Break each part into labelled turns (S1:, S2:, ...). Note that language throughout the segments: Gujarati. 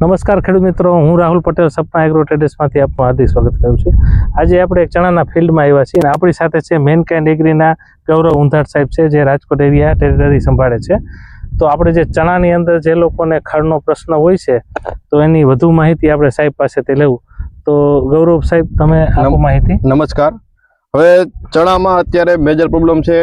S1: નમસ્કાર ખેડૂત મિત્રો હું રાહુલ પટેલ સપના એગ્રો ટ્રેડર્સમાંથી આપનું હાર્દિક સ્વાગત કરું છું. આજે આપણે એક ચણાના ફિલ્ડમાં આવ્યા છીએ અને આપણી સાથે છે મેનકાઇન્ડ એગ્રીના ગૌરવ ઉંધાટ સાહેબ છે જે રાજકોટ એરિયા ટેરિટરી સંભાળે છે. તો આપણે જે ચણાની અંદર જે લોકોને ખાડનો પ્રશ્ન હોય છે તો એની વધુ માહિતી આપણે સાહેબ પાસેથી લેવું. તો ગૌરવ સાહેબ તમે આપો માહિતી.
S2: નમસ્કાર. હવે ચણામાં અત્યારે મેજર પ્રોબ્લેમ છે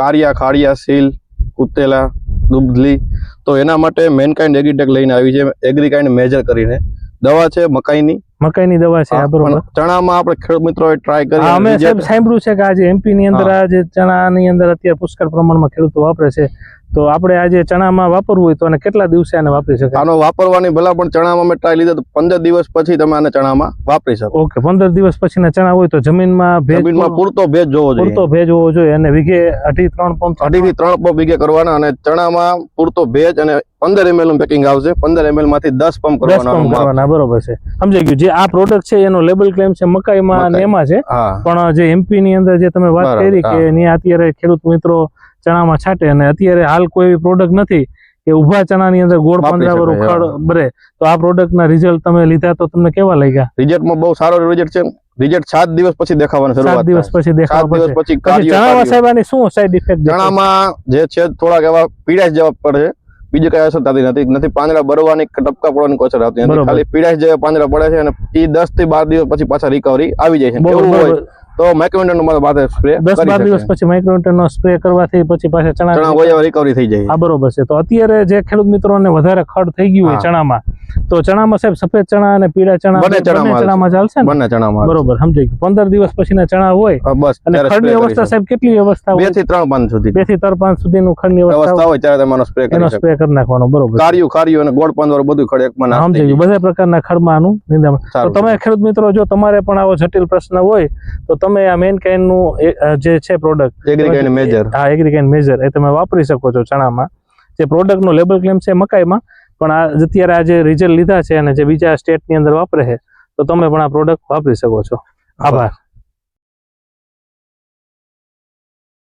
S2: કારિયા ખાડિયા સીલ કુતેલા દુબલી. તો એના માટે મેનકાઇન્ડ એગ્રીટેક લઈને આવી છે એગ્રીકાઇન્ડ મેજર કરીને. દવા છે મકાઈની.
S1: મકાઈની દવા છે
S2: ચણામાં આપણે ખેડૂત મિત્રો ટ્રાય કરી
S1: અમે સાહેબ સાંભળ્યું છે કે આજે એમપી ની અંદર આ જે ચણાની અંદર અત્યારે પુષ્કળ પ્રમાણમાં ખેડૂતો વાપરે છે. તો આપણે આજે ચણામાં વાપરવું હોય તો અને કેટલા દિવસે આને વાપરી શકાય?
S2: આનો વાપરવાની ભલા પણ ચણામાં મેં ટ્રાય લીધા તો પંદર દિવસ પછી તમે આને ચણામાં વાપરી શકો.
S1: ઓકે પંદર દિવસ પછીના ચણા હોય તો જમીનમાં ભેજ
S2: જમીનમાં પૂરતો ભેજ જોવો જોઈએ.
S1: પૂરતો ભેજ હોવો જોઈએ અને વીઘે અઢી ત્રણ પંપ
S2: અઢી થી ત્રણ પંપ વીઘે કરવાના અને ચણામાં પૂરતો ભેજ અને પંદર એમએલનું પેકિંગ આવશે. પંદર એમએલમાંથી દસ પંપ કરવાના
S1: બરોબર છે. સમજાઈ ગયું. જે આ પ્રોડક્ટ છે એનો લેબલ ક્લેમ છે મકાઈમાં અને એમાં છે. પણ જે એમપી ની અંદર જે તમે વાત કરી કે. અત્યારે ખેડૂત મિત્રો ચણામાં છાંટે અને અત્યારે હાલ કોઈ એવી પ્રોડક્ટ નથી કે ઊભા ચણાની અંદર ગોળ
S2: પંદરાવર
S1: પાંદડા વાળું
S2: શકાય,
S1: ખડ બરે. તો આ પ્રોડક્ટ ના રિઝલ્ટ તમે લીધા તો તમને કેવા લાગ્યા?
S2: રિઝલ્ટમાં બહુ સારો રિઝલ્ટ છે. રિઝલ્ટ સાત દિવસ પછી દેખાવાની
S1: સાત દિવસ પછી દેખાવા
S2: દિવસ પછી
S1: ચણામાં. સાહેબ શું સાઈડ ઇફેક્ટ
S2: ચણામાં જે છે થોડાક એવા પીડાશ જવા પડે બીજી કઈ અસર થતી નથી. નથી પાંદડા બરવાની ટપકા પડવાની અસર આવતી નથી. ખાલી પીડાશ જેવા પાંદડા પડે છે અને એ દસથી બાર દિવસ પછી પાછા રિકવરી આવી જાય છે. એવું હોય?
S1: બરોબર.
S2: તો મેકવેન્ડન મારો બાદ સ્પ્રે
S1: દસ બાર દિવસ પછી માઇક્રોન્યુટ્રન સ્પ્રે કરવાથી પછી પાછા
S2: ચણા
S1: ચણા
S2: હોય રિકવરી થઈ જાય.
S1: આ બરોબર છે. તો અત્યારે જે ખેડૂત મિત્રોને વધારે ખડ થઈ ગયું હોય ચણામાં તો ચણામાં સાહેબ સફેદ ચણા અને પીળા ચણા
S2: બંને ચણામાં
S1: ચાલશે
S2: બંને ચણામાં
S1: બરોબર સમજાઈ ગયું. પંદર દિવસ પછીના ચણા હોય
S2: બસ
S1: અને ખડની અવસ્થા સાહેબ કેટલી અવસ્થા.
S2: બેથી ત્રણ પાન સુધી.
S1: બેથી ત્રણ પાંચ સુધીનું ખડની અવસ્થા હોય?
S2: ત્યારે તમારો સ્પ્રે કરી
S1: સ્પ્રે કરી નાખવાનો બરોબર.
S2: કાર્યું કાર્યું અને ગોળ પંદર બધું ખડે એકમાં
S1: ગયું. બધા પ્રકારના ખડમાં આનું નિંદામણ. તો તમે ખેડૂત મિત્રો જો તમારે પણ આવો જટિલ પ્રશ્ન હોય તો તમે આ મેનનું જે છે પ્રોડક્ટ
S2: એગ્રીકાઇન મેજર
S1: હા એગ્રીકાઇન મેજર એ તમે વાપરી શકો છો ચણામાં. જે પ્રોડક્ટનો લેબલ ક્લેમ છે મકાઈમાં પણ આ અત્યારે આ જે રિઝલ્ટ લીધા છે અને જે બીજા સ્ટેટની અંદર વાપરે છે તો તમે પણ આ પ્રોડક્ટ વાપરી શકો છો. આભાર.